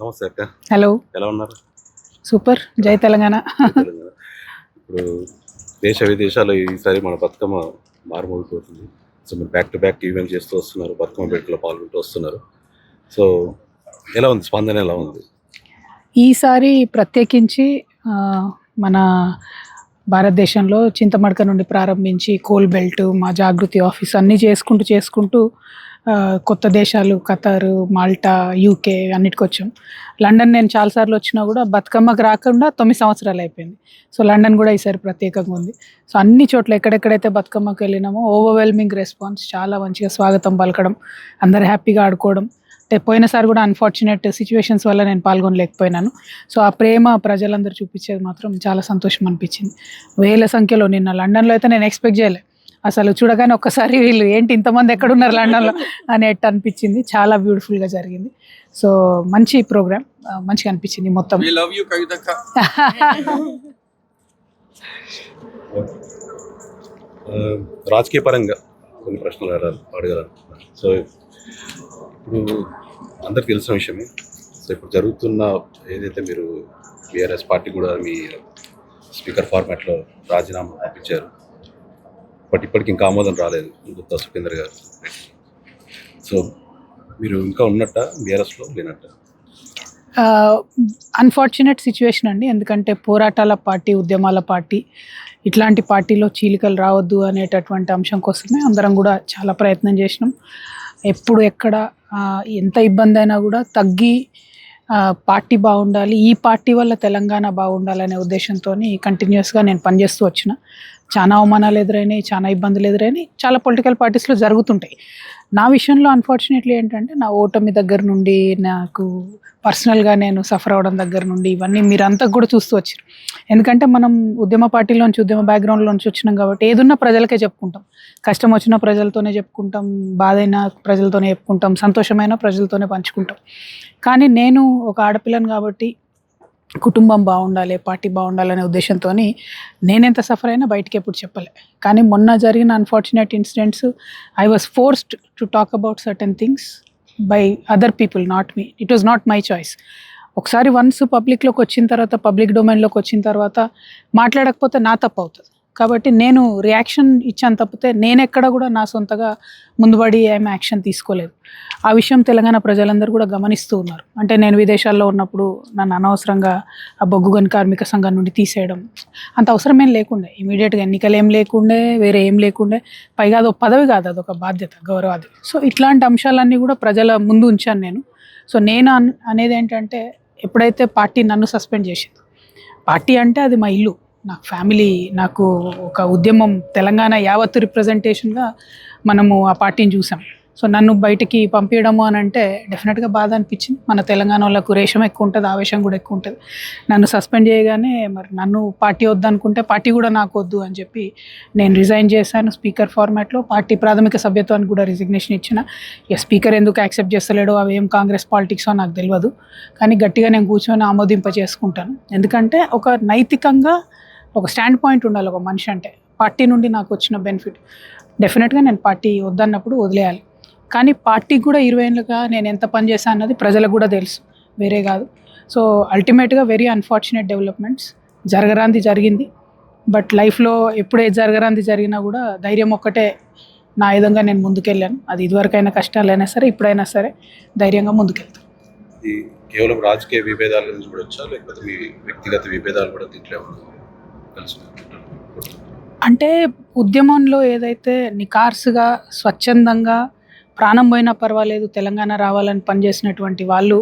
నమస్తే అక్క. హలో. ఎలా ఉన్నారు? సూపర్. జై తెలంగాణ. ఇప్పుడు దేశ విదేశాలు ఈసారి మన బతుకమ్మ మారుమోగిపోతుంది సో మీరు బ్యాక్ టు బ్యాక్ ఈవెంట్ చేస్తూ వస్తున్నారు బతుకమ్మ వేడుకలో పాల్గొంటూ వస్తున్నారు. సో ఎలా ఉంది? స్పందన ఎలా ఉంది? ఈసారి ప్రత్యేకించి మన భారతదేశంలో చింతమడక నుండి ప్రారంభించి కోల్ బెల్ట్ మా జాగృతి ఆఫీస్ అన్నీ చేసుకుంటూ చేసుకుంటూ కొత్త దేశాలు ఖతారు మాల్టా యూకే అన్నిటికి వచ్చాం. లండన్ నేను చాలాసార్లు వచ్చినా కూడా బతుకమ్మకు రాకుండా తొమ్మిది సంవత్సరాలు అయిపోయింది. సో లండన్ కూడా ఈసారి ప్రత్యేకంగా ఉంది. సో అన్ని చోట్ల ఎక్కడెక్కడైతే బతుకమ్మకి వెళ్ళినామో ఓవర్వెల్మింగ్ రెస్పాన్స్ చాలా మంచిగా స్వాగతం పలకడం అందరు హ్యాపీగా ఆడుకోవడం. అంటే పోయినసారి కూడా అన్ఫార్చునేట్ సిచ్యువేషన్స్ వల్ల నేను పాల్గొనలేకపోయినాను. సో ఆ ప్రేమ ప్రజలందరూ చూపించేది మాత్రం చాలా సంతోషం అనిపించింది. వేల సంఖ్యలో నిన్న లండన్లో అయితే నేను ఎక్స్పెక్ట్ చేయలేదు అసలు చూడగానే ఒక్కసారి వీళ్ళు ఏంటి ఇంతమంది ఎక్కడున్నారు లండన్లో అనేట్టు అనిపించింది. చాలా బ్యూటిఫుల్గా జరిగింది. సో మంచి ప్రోగ్రామ్ మంచిగా అనిపించింది మొత్తం. We love you, Kavitaka. ఆ, రాజకీయ పరంగా కొన్ని ప్రశ్నలు అడగాలి అడగాలనుకుంటున్నాను సో ఇప్పుడు అందరికి తెలిసిన విషయమే సో ఇప్పుడు జరుగుతున్న ఏదైతే మీరు బీఆర్ఎస్ పార్టీ కూడా మీ స్పీకర్ ఫార్మాట్లో రాజీనామా పంపించారు బట్ ఇప్పటికి ఇంకా ఆమోదం రాలేదు గుప్తా సుఖేందర్ గారు. సో మీరు ఇంకా ఉన్నట్ట? బీఆర్ఎస్లో లేనట్ట? అన్ఫార్చునేట్ సిచ్యువేషన్ అండి. ఎందుకంటే పోరాటాల పార్టీ ఉద్యమాల పార్టీ ఇట్లాంటి పార్టీలో చీలికలు రావద్దు అనేటటువంటి అంశం కోసమే అందరం కూడా చాలా ప్రయత్నం చేసినాం. ఎప్పుడు ఎక్కడ ఎంత ఇబ్బంది అయినా కూడా తగ్గి పార్టీ బాగుండాలి ఈ పార్టీ వల్ల తెలంగాణ బాగుండాలనే ఉద్దేశంతో కంటిన్యూస్గా నేను పనిచేస్తూ వచ్చిన. చాలా అవమానాలు ఎదురైనాయి చాలా ఇబ్బందులు ఎదురైనాయి చాలా పొలిటికల్ పార్టీస్లో జరుగుతుంటాయి. నా విషయంలో అన్ఫార్చునేట్లీ ఏంటంటే నా ఓటమి దగ్గర నుండి నాకు పర్సనల్గా నేను సఫర్ అవడం దగ్గర నుండి ఇవన్నీ మీరంతా కూడా చూస్తూ వచ్చారు. ఎందుకంటే మనం ఉద్యమ పార్టీలోంచి ఉద్యమ బ్యాక్గ్రౌండ్లోంచి వచ్చినాం కాబట్టి ఏదున్నా ప్రజలకే చెప్పుకుంటాం. కష్టం వచ్చిన ప్రజలతోనే చెప్పుకుంటాం బాధ ప్రజలతోనే చెప్పుకుంటాం సంతోషమైన ప్రజలతోనే పంచుకుంటాం. కానీ నేను ఒక ఆడపిల్లను కాబట్టి కుటుంబం బాగుండాలి పార్టీ బాగుండాలనే ఉద్దేశంతో నేనెంత సఫర్ అయినా బయటికి ఎప్పుడు చెప్పలే. కానీ మొన్న జరిగిన unfortunate incidents I was forced to talk about certain things by other people not me it was not my choice ఒకసారి వన్స్ పబ్లిక్లోకి వచ్చిన తర్వాత పబ్లిక్ డొమైన్లోకి వచ్చిన తర్వాత మాట్లాడకపోతే నా తప్పు అవుతుంది. కాబట్టి నేను రియాక్షన్ ఇచ్చాను తప్పితే నేను ఎక్కడ కూడా నా సొంతగా ముందుబడి ఏం యాక్షన్ తీసుకోలేదు. ఆ విషయం తెలంగాణ ప్రజలందరూ కూడా గమనిస్తూ ఉన్నారు. అంటే నేను విదేశాల్లో ఉన్నప్పుడు నన్ను అనవసరంగా ఆ బొగ్గుగని కార్మిక సంఘం నుండి తీసేయడం అంత అవసరం ఏం లేకుండే. ఇమీడియట్గా ఎన్నికలు ఏం లేకుండే వేరే ఏం లేకుండే. పైగా అదొక పదవి కాదు అదొక బాధ్యత గౌరవాది సో ఇట్లాంటి అంశాలన్నీ కూడా ప్రజల ముందు ఉంచాను నేను. సో నేను అన్- అనేది ఏంటంటే ఎప్పుడైతే పార్టీ నన్ను సస్పెండ్ చేసింది పార్టీ అంటే అది మా ఇల్లు. నాకు ఫ్యామిలీ నాకు ఒక ఉద్యమం తెలంగాణ యావత్తు రిప్రజెంటేషన్గా మనము ఆ పార్టీని చూసాం. సో నన్ను బయటికి పంపించడము అని అంటే డెఫినెట్గా బాధ అనిపించింది. మన తెలంగాణ వాళ్ళకు రేషం ఎక్కువ ఉంటుంది ఆవేశం కూడా ఎక్కువ ఉంటుంది. నన్ను సస్పెండ్ చేయగానే మరి నన్ను పార్టీ వద్దనుకుంటే పార్టీ కూడా నాకు వద్దు అని చెప్పి నేను రిజైన్ చేశాను స్పీకర్ ఫార్మాట్లో. పార్టీ ప్రాథమిక సభ్యత్వానికి కూడా రిజిగ్నేషన్ ఇచ్చిన. ఇక స్పీకర్ ఎందుకు యాక్సెప్ట్ చేస్తలేడో అవి ఏం కాంగ్రెస్ పాలిటిక్సో నాకు తెలియదు కానీ గట్టిగా నేను కూర్చొని ఆమోదింప చేసుకుంటాను. ఎందుకంటే ఒక నైతికంగా ఒక స్టాండ్ పాయింట్ ఉండాలి ఒక మనిషి అంటే. పార్టీ నుండి నాకు వచ్చిన బెనిఫిట్. డెఫినెట్గా నేను పార్టీ వద్దన్నప్పుడు వదిలేయాలి. కానీ పార్టీకి కూడా ఇరవై ఏళ్ళుగా నేను ఎంత పని చేశాను అన్నది ప్రజలకు కూడా తెలుసు. వేరే కాదు. సో అల్టిమేట్గా వెరీ అన్ఫార్చునేట్ డెవలప్మెంట్స్ జరగరాంది జరిగింది. బట్ లైఫ్లో ఎప్పుడే జరగరాంది జరిగినా కూడా ధైర్యం ఒక్కటే నా విధంగా నేను ముందుకెళ్ళాను. అది ఇదివరకైనా కష్టాలైనా సరే ఇప్పుడైనా సరే ధైర్యంగా ముందుకెళ్తాను. కేవలం రాజకీయ విభేదాల నుంచి కూడా వచ్చా? లేకపోతే మీ వ్యక్తిగత విభేదాలు కూడా దీంట్లో కలిసి అంటే ఉద్యమంలో ఏదైతే నికార్సుగా స్వచ్ఛందంగా ప్రాణం పోయినా పర్వాలేదు తెలంగాణ రావాలని పనిచేసినటువంటి వాళ్ళు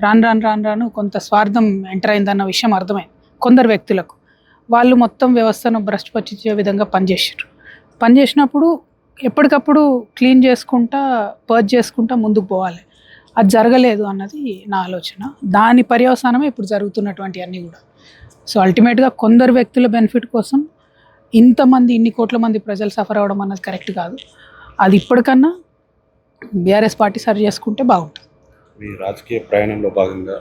రాను రాను రాను రాను కొంత స్వార్థం ఎంటర్ అయిందన్న విషయం అర్థమైంది కొందరు వ్యక్తులకు వాళ్ళు మొత్తం వ్యవస్థను భ్రష్టుపట్టించే విధంగా పనిచేసారు పనిచేసినప్పుడు ఎప్పటికప్పుడు క్లీన్ చేసుకుంటా పర్చ్ చేసుకుంటా ముందుకు పోవాలి. అది జరగలేదు అన్నది నా ఆలోచన. దాని పర్యవసానమే ఇప్పుడు జరుగుతున్నటువంటి అన్నీ కూడా. సో అల్టిమేట్గా కొందరు వ్యక్తుల బెనిఫిట్ కోసం ఇంతమంది ఇన్ని కోట్ల మంది ప్రజలు సఫర్ అవ్వడం అన్నది కరెక్ట్ కాదు. అది ఇప్పటికన్నా బీఆర్ఎస్ పార్టీ సరి చేసుకుంటే బాగుంటుంది. మీ రాజకీయ ప్రయాణంలో భాగంగా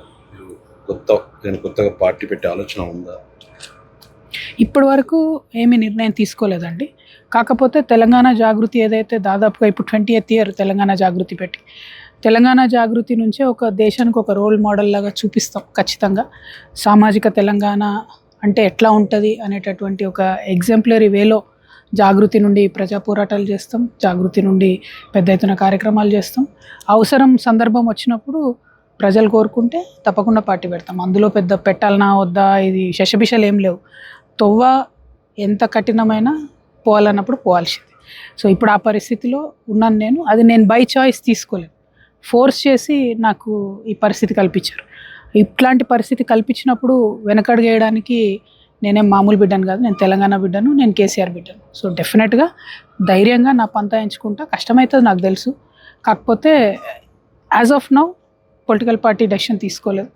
కొత్త నేను కొత్తగా పార్టీ పెట్టే ఆలోచన ఉందా? ఇప్పటి వరకు ఏమీ నిర్ణయం తీసుకోలేదండి. కాకపోతే తెలంగాణ జాగృతి ఏదైతే దాదాపుగా ఇప్పుడు twenty eighth year Telangana Jagruthi పెట్టి తెలంగాణ జాగృతి నుంచే ఒక దేశానికి ఒక రోల్ మోడల్ లాగా చూపిస్తాం ఖచ్చితంగా. సామాజిక తెలంగాణ అంటే ఎట్లా ఉంటుంది అనేటటువంటి ఒక ఎగ్జాంపులరీ వేలో జాగృతి నుండి ప్రజా పోరాటాలు చేస్తాం జాగృతి నుండి పెద్ద ఎత్తున కార్యక్రమాలు చేస్తాం. అవసరం సందర్భం వచ్చినప్పుడు ప్రజలు కోరుకుంటే తప్పకుండా పార్టీ పెడతాం. అందులో పెద్ద పెట్టాలనా వద్దా ఇది శశబిషలు ఏం లేవు. తొవ్వ ఎంత కఠినమైనా పోవాలన్నప్పుడు పోవాల్సింది. సో ఇప్పుడు ఆ పరిస్థితిలో ఉన్నాను నేను. అది నేను బై చాయిస్ తీసుకోలేను. ఫోర్స్ చేసి నాకు ఈ పరిస్థితి కల్పించారు. ఇట్లాంటి పరిస్థితి కల్పించినప్పుడు వెనకడుగేయడానికి నేనేం మామూలు బిడ్డను కాదు నేను తెలంగాణ బిడ్డను నేను కేసీఆర్ బిడ్డను. సో డెఫినెట్గా ధైర్యంగా నా పంతా ఎంచుకుంటా. కష్టమవుతుంది నాకు తెలుసు. కాకపోతే as of now political party decision తీసుకోలేదు.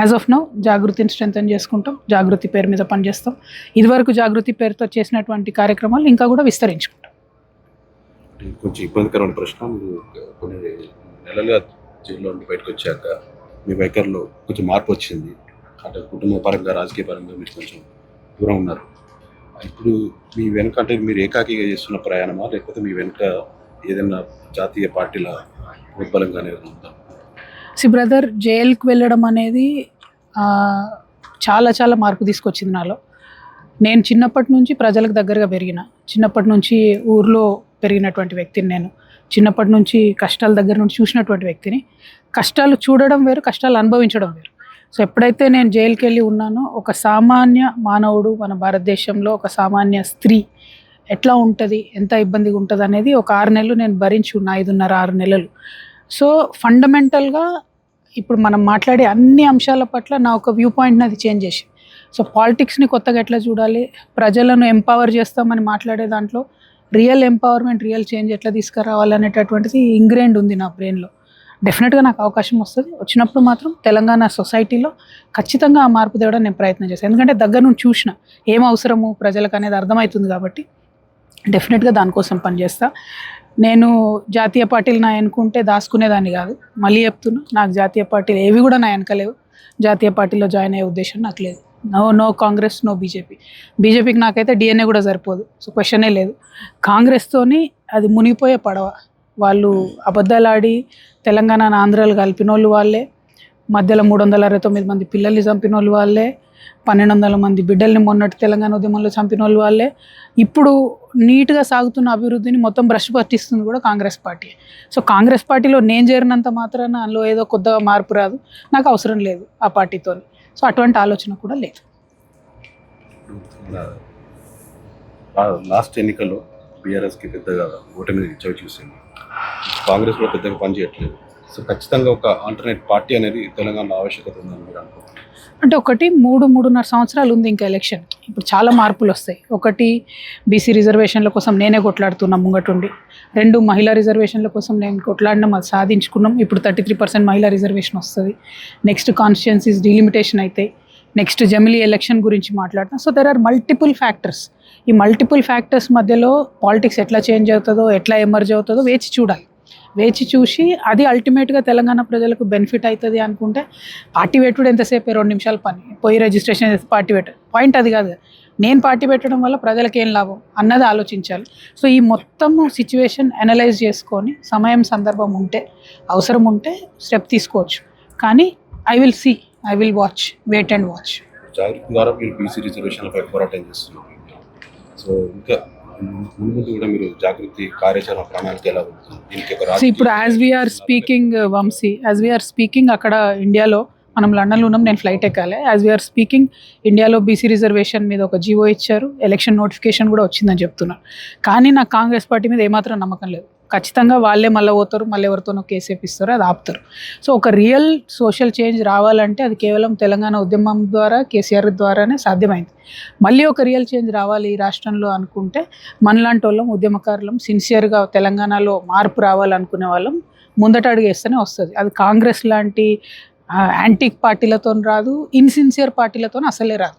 యాజ్ ఆఫ్ నౌ జాగృతిని స్ట్రెంగ్తన్ చేసుకుంటాం జాగృతి పేరు మీద పనిచేస్తాం. ఇదివరకు జాగృతి పేరుతో చేసినటువంటి కార్యక్రమాలు ఇంకా కూడా విస్తరించుకుంటాం. కొంచెం ఇబ్బందికరమైన ప్రశ్న కొన్ని నెలలుగా జైల్లో నుండి బయటకు వచ్చాక మీ వైఖరిలో కొంచెం మార్పు వచ్చింది. అంటే కుటుంబ పరంగా రాజకీయ పరంగా మీరు కొంచెం దూరం ఉన్నారు. ఇప్పుడు మీ వెనుక అంటే మీరు ఏకాకిగా చేస్తున్న ప్రయాణమా? లేకపోతే మీ వెనుక ఏదైనా జాతీయ పార్టీల ఉద్బలంగానే ఉందా? సి బ్రదర్ జైలుకు వెళ్ళడం అనేది చాలా చాలా మార్పు తీసుకొచ్చింది నాలో. నేను చిన్నప్పటి నుంచి ప్రజలకు దగ్గరగా పెరిగిన. చిన్నప్పటి నుంచి ఊర్లో పెరిగినటువంటి వ్యక్తిని నేను. చిన్నప్పటి నుంచి కష్టాల దగ్గర నుంచి చూసినటువంటి వ్యక్తిని. కష్టాలు చూడడం వేరు కష్టాలు అనుభవించడం వేరు. సో ఎప్పుడైతే నేను జైలుకి వెళ్ళి ఉన్నానో ఒక సామాన్య మానవుడు మన భారతదేశంలో ఒక సామాన్య స్త్రీ ఎట్లా ఉంటుంది ఎంత ఇబ్బందిగా ఉంటుంది అనేది ఒక ఆరు నెలలు నేను భరించి ఉన్న ఐదున్నర ఆరు నెలలు. సో ఫండమెంటల్గా ఇప్పుడు మనం మాట్లాడే అన్ని అంశాల పట్ల నా ఒక వ్యూ పాయింట్ని అది చేంజ్ చేసింది సో పాలిటిక్స్ని కొత్తగా ఎట్లా చూడాలి ప్రజలను ఎంపవర్ చేస్తామని మాట్లాడే దాంట్లో రియల్ ఎంపవర్మెంట్ రియల్ చేంజ్ ఎట్లా తీసుకురావాలనేటటువంటిది అనేటటువంటిది ఉంది నా బ్రెయిన్లో. డెఫినెట్గా నాకు అవకాశం వస్తుంది. వచ్చినప్పుడు మాత్రం తెలంగాణ సొసైటీలో ఖచ్చితంగా ఆ మార్పు తేవడం నేను ప్రయత్నం చేస్తాను. ఎందుకంటే దగ్గర నుంచి చూసిన ఏం అవసరము ప్రజలకు అనేది అర్థమవుతుంది కాబట్టి డెఫినెట్గా దానికోసం పనిచేస్తా. నేను జాతీయ పార్టీలు నా ఎన్నుకుంటే దాచుకునేదాన్ని కాదు. మళ్ళీ చెప్తున్నా నాకు జాతీయ పార్టీలు ఏవి కూడా నా వెనకలేవు జాతీయ పార్టీలో జాయిన్ అయ్యే ఉద్దేశం నాకు లేదు. No no Congress no BJP బీజేపీకి నాకైతే డిఎన్ఏ కూడా సరిపోదు. సో క్వశ్చనే లేదు. కాంగ్రెస్తోని అది మునిగిపోయే పడవ. వాళ్ళు అబద్ధాలు ఆడి తెలంగాణ ఆంధ్రాలు కలిపిన వాళ్ళు. వాళ్ళే మధ్యలో మూడు వందల అరవై తొమ్మిది మంది పిల్లల్ని చంపిన వాళ్ళు. వాళ్ళే పన్నెండు వందల మంది బిడ్డల్ని మొన్నటి తెలంగాణ ఉద్యమంలో చంపిన వాళ్ళు. వాళ్ళే ఇప్పుడు నీట్గా సాగుతున్న అభివృద్ధిని మొత్తం బ్రష్ పట్టిస్తుంది కూడా కాంగ్రెస్ పార్టీ. సో కాంగ్రెస్ పార్టీలో నేను చేరినంత మాత్రాన అందులో ఏదో కొద్దిగా మార్పు రాదు. నాకు అవసరం లేదు ఆ పార్టీతో సో అటువంటి ఆలోచన కూడా లేదు. లాస్ట్ ఎన్నికల్లో బీఆర్ఎస్కి పెద్దగా ఓటమి చవి చూసింది. కాంగ్రెస్ కూడా పెద్దగా పనిచేయట్లేదు సో ఖచ్చితంగా ఒక ఆల్టర్నేట్ పార్టీ అనేది తెలంగాణ ఆవశ్యకత ఉందని మీరు అనుకుంటున్నారు. అంటే ఒకటి మూడు మూడున్నర సంవత్సరాలు ఉంది ఇంకా ఎలక్షన్ ఇప్పుడు చాలా మార్పులు వస్తాయి. ఒకటి బీసీ రిజర్వేషన్ల కోసం నేనే కొట్లాడుతున్నా ముంగటుండి. రెండు మహిళా రిజర్వేషన్ల కోసం నేను కొట్లాడినాం అది సాధించుకున్నాం. ఇప్పుడు థర్టీ త్రీ పర్సెంట్ మహిళా రిజర్వేషన్ వస్తుంది. నెక్స్ట్ కాన్స్టిట్యున్సీస్ డీలిమిటేషన్ అయితే నెక్స్ట్ జమిలీ ఎలక్షన్ గురించి మాట్లాడతాం so there are multiple factors ఈ మల్టిపుల్ ఫ్యాక్టర్స్ మధ్యలో పాలిటిక్స్ ఎట్లా చేంజ్ అవుతుందో ఎట్లా ఎమర్జ్ అవుతుందో వేచి చూడాలి. వేచి చూసి అది అల్టిమేట్గా తెలంగాణ ప్రజలకు బెనిఫిట్ అవుతుంది అనుకుంటే పార్టీ పెట్టుడు ఎంతసేపు? రెండు నిమిషాల పని. పోయి రిజిస్ట్రేషన్ చేసి పార్టీ పెట్టడం పాయింట్ అది కాదు. నేను పార్టీ పెట్టడం వల్ల ప్రజలకు ఏం లాభం? అన్నది ఆలోచించాలి. సో ఈ మొత్తము సిచ్యువేషన్ అనలైజ్ చేసుకొని సమయం సందర్భం ఉంటే అవసరం ఉంటే స్టెప్ తీసుకోవచ్చు. కానీ I will see I will watch wait and watch ద్వారా మీరు బీసీ రిజర్వేషన్లపై పోరాటం చేస్తున్నాం. సో ఇంకా ముందు కూడా మీరు జాగృతి కార్యాచరణ ప్రణాళిక ఎలా ఉంటుంది సో ఇప్పుడు as we are speaking Vamshi as we are speaking అక్కడ ఇండియాలో మనం లండన్లో ఉన్నాం నేను ఫ్లైట్ ఎక్కాలి. యాజ్ వీఆర్ స్పీకింగ్ ఇండియాలో బీసీ రిజర్వేషన్ మీద ఒక జీవో ఇచ్చారు. ఎలక్షన్ నోటిఫికేషన్ కూడా వచ్చిందని చెప్తున్నారు కానీ నాకు కాంగ్రెస్ పార్టీ మీద ఏమాత్రం నమ్మకం లేదు. ఖచ్చితంగా వాళ్ళే మళ్ళీ పోతారు మళ్ళీ ఎవరితోనో కేసు వేపిస్తారు అది ఆపుతారు. సో ఒక రియల్ సోషల్ చేంజ్ రావాలంటే అది కేవలం తెలంగాణ ఉద్యమం ద్వారా కేసీఆర్ ద్వారానే సాధ్యమైంది. మళ్ళీ ఒక రియల్ చేంజ్ రావాలి ఈ రాష్ట్రంలో అనుకుంటే మనలాంటి వాళ్ళం ఉద్యమకారులం సిన్సియర్గా తెలంగాణలో మార్పు రావాలనుకునే వాళ్ళం ముందట అడుగేస్తేనే వస్తుంది. అది కాంగ్రెస్ లాంటి యాంటిక్ పార్టీలతో రాదు ఇన్సిన్సియర్ పార్టీలతో అసలే రాదు.